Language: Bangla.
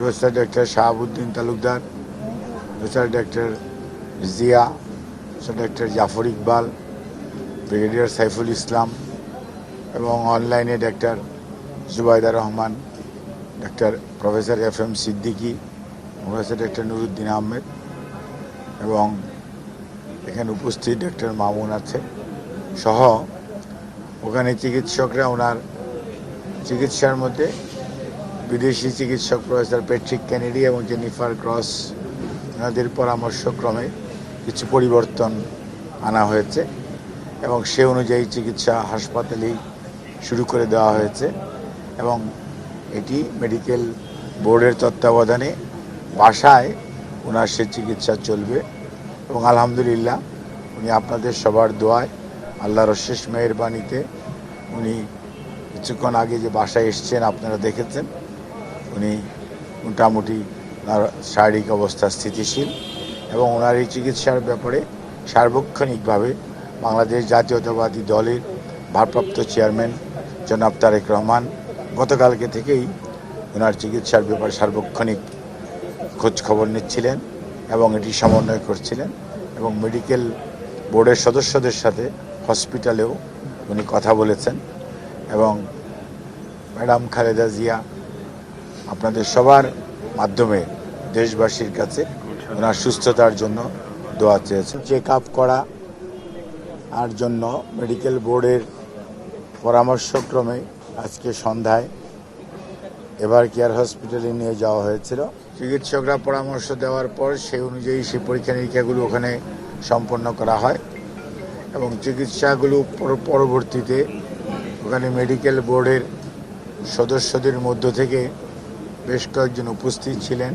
Professor doctor Shahabuddin Talukdar professor doctor Zia doctor Jafar Iqbal brigadier Saiful Islam এবং অনলাইনে doctor Zubaida Rahman doctor professor F M Siddiqui professor doctor Nuruddin Ahmed এবং এখানে উপস্থিত ডক্টর মামুন আছে। সহ ওখানে চিকিৎসকরা ওনার চিকিৎসার মধ্যে বিদেশি চিকিৎসক প্রফেসর প্যাট্রিক ক্যানেডি এবং জেনিফার ক্রস ওনাদের পরামর্শক্রমে কিছু পরিবর্তন আনা হয়েছে এবং সে অনুযায়ী চিকিৎসা হাসপাতালেই শুরু করে দেওয়া হয়েছে এবং এটি মেডিকেল বোর্ডের তত্ত্বাবধানে বাসায় ওনার সে চিকিৎসা চলবে এবং আলহামদুলিল্লাহ উনি আপনাদের সবার দোয়ায় আল্লাহর শেষ মেহরবানিতে উনি কিছুক্ষণ আগে যে বাসায় এসছেন আপনারা দেখেছেন। উনি মোটামুটি তার শারীরিক অবস্থা স্থিতিশীল এবং ওনার এই চিকিৎসার ব্যাপারে সার্বক্ষণিকভাবে বাংলাদেশ জাতীয়তাবাদী দলের ভারপ্রাপ্ত চেয়ারম্যান জনাব তারেক রহমান গতকালকে থেকেই ওনার চিকিৎসার ব্যাপারে সার্বক্ষণিক খোঁজ খবর নিচ্ছিলেন এবং এটি সমন্বয় করছিলেন এবং মেডিকেল বোর্ডের সদস্যদের সাথে হসপিটালেও উনি কথা বলেছেন এবং ম্যাডাম খালেদা জিয়া আপনাদের সবার মাধ্যমে দেশবাসীর কাছে ওনার সুস্থতার জন্য দোয়া চেয়েছেন। চেক আপ করা আর জন্য মেডিকেল বোর্ডের পরামর্শক্রমে আজকে সন্ধ্যায় এবার কেয়ার হসপিটালে নিয়ে যাওয়া হয়েছিল। চিকিৎসকরা পরামর্শ দেওয়ার পর সেই অনুযায়ী সেই পরীক্ষা নিরীক্ষাগুলো ওখানে সম্পন্ন করা হয় এবং চিকিৎসাগুলো পরবর্তীতে ওখানে মেডিকেল বোর্ডের সদস্যদের মধ্য থেকে বেশ কয়েকজন উপস্থিত ছিলেন।